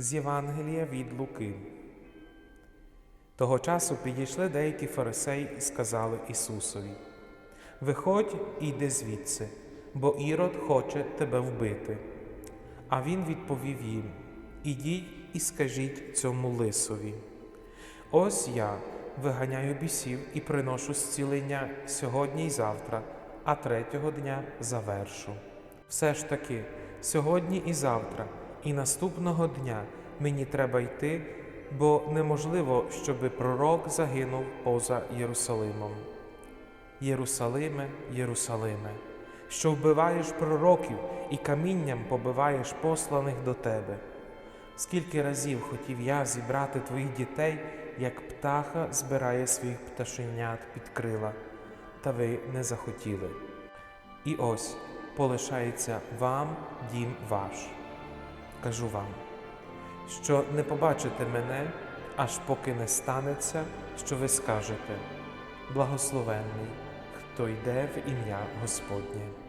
З Євангелія від Луки. Того часу підійшли деякі фарисеї і сказали Ісусові: Виходь і йди звідси, бо Ірод хоче тебе вбити. А він відповів їм: Ідіть і скажіть цьому лисові. Ось я виганяю бісів і приношу зцілення сьогодні й завтра, а третього дня завершу. Все ж таки, сьогодні і завтра, і наступного дня мені треба йти, бо неможливо, щоби пророк загинув поза Єрусалимом. Єрусалиме, Єрусалиме, що вбиваєш пророків і камінням побиваєш посланих до тебе. Скільки разів хотів я зібрати твоїх дітей, як птаха збирає своїх пташенят під крила, та ви не захотіли. І ось полишається вам дім ваш. Кажу вам, що не побачите мене, аж поки не станеться, що ви скажете. Благословенний, хто йде в ім'я Господнє.